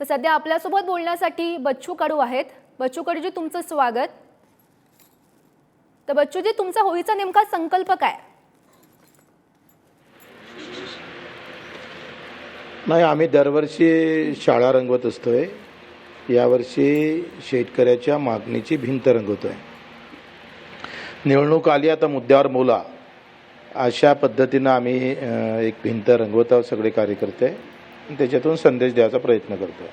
तर सध्या आपल्यासोबत बोलण्यासाठी बच्चू कडू आहेत. बच्चू कडूजी तुमचं स्वागत. तर बच्चूजी तुमचा होळीचा नेमका संकल्प काय? नाही आम्ही दरवर्षी शाळा रंगवत असतोय. यावर्षी शेतकऱ्याच्या मागणीची भिंत रंगवतोय. निवडणूक आली आता मुद्द्यावर बोला. अशा पद्धतीनं आम्ही एक भिंत रंगवत आहोत सगळे कार्यकर्ते. त्याच्यातून संदेश द्यायचा प्रयत्न करतोय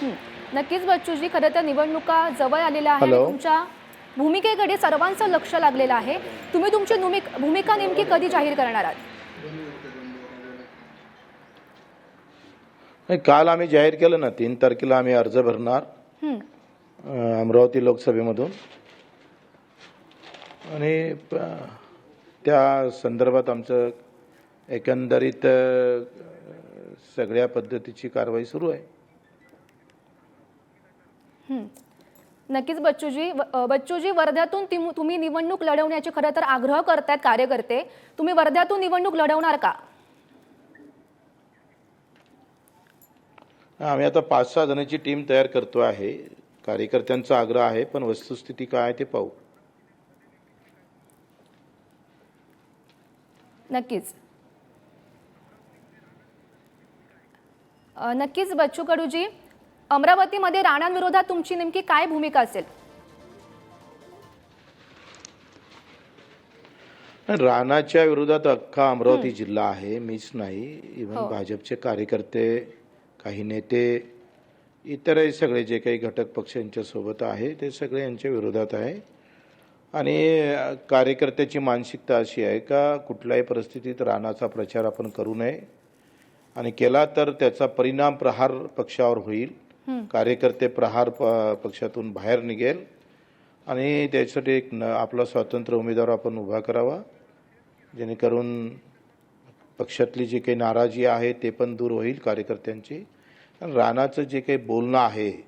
हं. नक्कीच बच्चूजी खरं तर निवडणुका जवळ आलेल्या आहे आणि हॅलो. तुमच्या भूमिकेकडे सर्वांचं लक्ष लागलेलं आहे. तुम्ही तुमची भूमिक- नेमकी कधी जाहीर करणार आहात? काल आम्ही जाहीर केलं ना तीन तारखेला आम्ही अर्ज भरणार. अमरावती लोकसभेमधून. आणि त्या संदर्भात आमचं एकंदरीत सगळ्या पद्धतीची कारवाई सुरू आहे. नक्कीच बच्चूजी बच्चूजी वर्ध्यातून तिम- तुम्ही निवडणूक लढवण्याचे खरं तर आग्रह करतायत कार्यकर्ते. तुम्ही वर्ध्यातून निवडणूक लढवणार का? आम्ही आता पाच सहा जणांची टीम तयार करतो आहे. कार्यकर्त्यांचा आग्रह आहे पण वस्तुस्थिती काय आहे ते पाहू. नक्कीच. नक्कीच बच्चू कडूजी अमरावतीमध्ये राणांविरोधात तुमची नेमकी काय भूमिका असेल? राणाच्या विरोधात अख्खा अमरावती जिल्हा आहे मीच नाही. इव्हन हो. भाजपचे कार्यकर्ते काही नेते इतरही सगळे जे काही घटक पक्ष यांच्या सोबत आहे ते सगळे यांच्या विरोधात आहे. आणि कार्यकर्त्याची मानसिकता अशी आहे का कुठल्याही परिस्थितीत राणाचा प्रचार आपण करू नये. आणि केला तर त्याचा परिणाम प्रहार पक्षावर होईल. कार्यकर्ते प्रहार प- पक्षातून बाहेर निघेल. आणि त्यासाठी एक न आपला स्वतंत्र उमेदवार आपण उभा करावा. जेणेकरून पक्षातली जी काही नाराजी आहे ते पण दूर होईल कार्यकर्त्यांची. राणाचं जे काही बोलणं आहे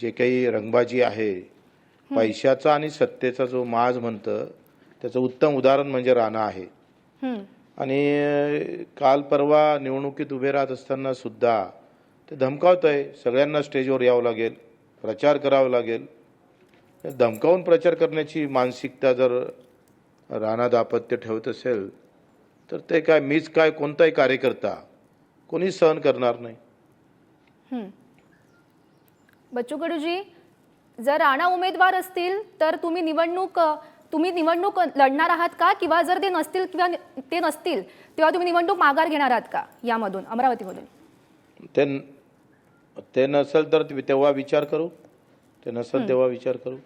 जे काही रंगबाजी आहे पैशाचा आणि सत्तेचा जो माज म्हणतं त्याचं उत्तम उदाहरण म्हणजे राणा आहे हं. आणि काल परवा निवडणुकीत उभे राहत असताना सुद्धा ते धमकावत आहे सगळ्यांना स्टेजवर यावं लागेल प्रचार करावा लागेल धमकावून प्रचार करण्याची मानसिकता जर राणा दापत्य ठेवत असेल तर ते काय मीच काय कोणताही कार्यकर्ता कोणीच सहन करणार नाही. बच्चू कडूजी जर राणा उमेदवार असतील तर तुम्ही निवडणूक तुम्ही निवडणूक लढणार आहात का? किंवा जर ते नसतील किंवा ते नसतील तेव्हा तुम्ही निवडणूक माघार घेणार आहात का? यामधून अमरावतीमधून. ते ते नसेल तर तेव्हा विचार करू. ते नसेल तेव्हा विचार करू.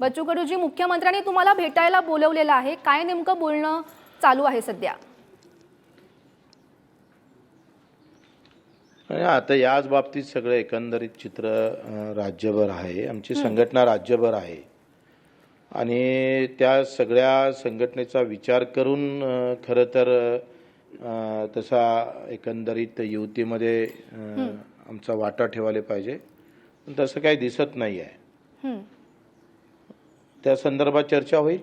बच्चू कडूजी मुख्यमंत्र्यांनी तुम्हाला भेटायला बोलवलेलं आहे. काय नेमकं बोलणं चालू आहे सध्या? आता याच बाबतीत सगळं एकंदरीत चित्र राज्यभर आहे. आमची संघटना राज्यभर आहे. आणि त्या सगळ्या संघटनेचा विचार करून खरं तर तसा एकंदरीत युतीमध्ये अं, आमचा वाटा ठेवायला पाहिजे. पण तसं काही दिसत नाही आहे. त्या संदर्भात चर्चा होईल.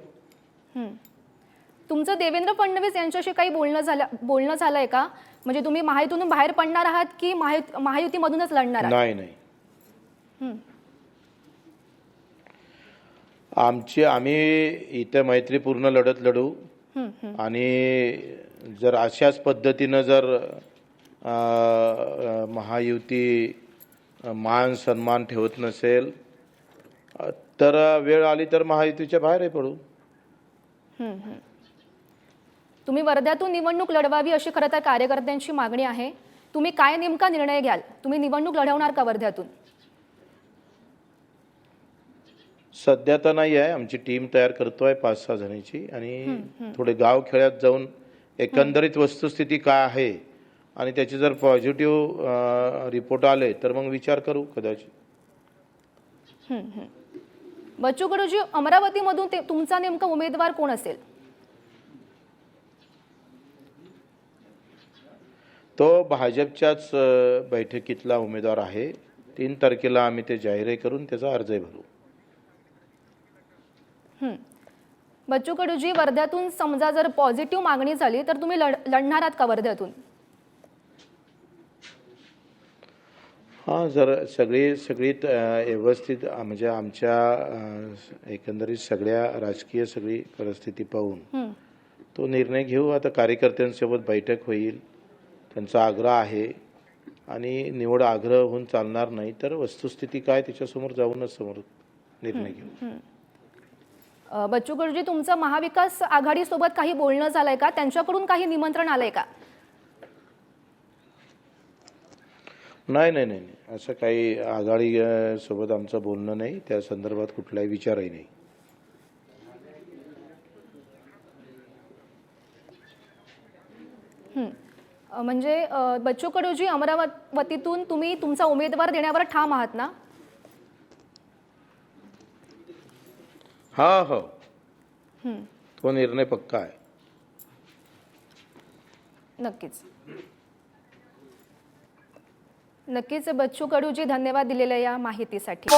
तुमचं देवेंद्र फडणवीस यांच्याशी काही बोलणं झालं बोलणं झालंय का म्हणजे तुम्ही महायुतीतून बाहेर पडणार आहात की महायु महायुतीमधूनच लढणार आहात नाही नाही हं. आमची आम्ही इथे मैत्रीपूर्ण लढत लढू हं, हं. आणि जर अशाच पद्धतीनं जर अ, अ, महायुती अ, मान सन्मान ठेवत नसेल अ, तर वेळ आली तर महायुतीच्या बाहेरही पडू हं, हं. तुम्ही वर्ध्यातून निवडणूक लढवावी अशी खरं तर कार्यकर्त्यांची मागणी आहे. तुम्ही काय नेमका निर्णय घ्याल? तुम्ही निवडणूक लढवणार का वर्ध्यातून? सध्या तर नाही आहे. आमची टीम तयार करतोय पाच सहा जणीची आणि थोडे गाव खेड्यात जाऊन एकंदरीत वस्तुस्थिती काय आहे आणि त्याचे जर पॉझिटिव्ह रिपोर्ट आले तर मग विचार करू कदाचित. बच्चू कडूजी अमरावतीमधून ते तुमचा नेमका उमेदवार कोण असेल? तो भाजपच्याच बैठकीतला उमेदवार आहे. तीन तारखेला आम्ही ते जाहीर करून त्याचा अर्जही भरू. बच्चू कडूजी वर्ध्यातून समजा जर पॉझिटिव्ह मागणी झाली तर तुम्ही लढ लढणार आहात का वर्ध्यातून? हां जर सगळी सगळी व्यवस्थित म्हणजे आमच्या एकंदरीत सगळ्या राजकीय सगळी परिस्थिती पाहून. तो निर्णय घेऊ. आता कार्यकर्त्यांसोबत बैठक होईल. त्यांचा आग्रह आहे आणि निवड आग्रह होऊन चालणार नाही तर वस्तुस्थिती काय त्याच्यासमोर जाऊनच समोर निर्णय घेऊ. बच्चू कडूजी तुमचं महाविकास आघाडीसोबत काही बोलणं झालंय का? त्यांच्याकडून काही निमंत्रण आलंय का? नाही नाही नाही नाही. असं काही आघाडी अं, सोबत आमचं बोलणं नाही. त्या संदर्भात कुठलाही विचारही नाही. हं. म्हणजे बच्चू कडूजी अमरावतीतून तुम्ही तुमचा उमेदवार देण्यावर ठाम आहात ना? हा हो. हं. तो निर्णय पक्का आहे. नक्कीच. नक्कीच बच्चू कडूजी धन्यवाद दिलेल्या या माहितीसाठी.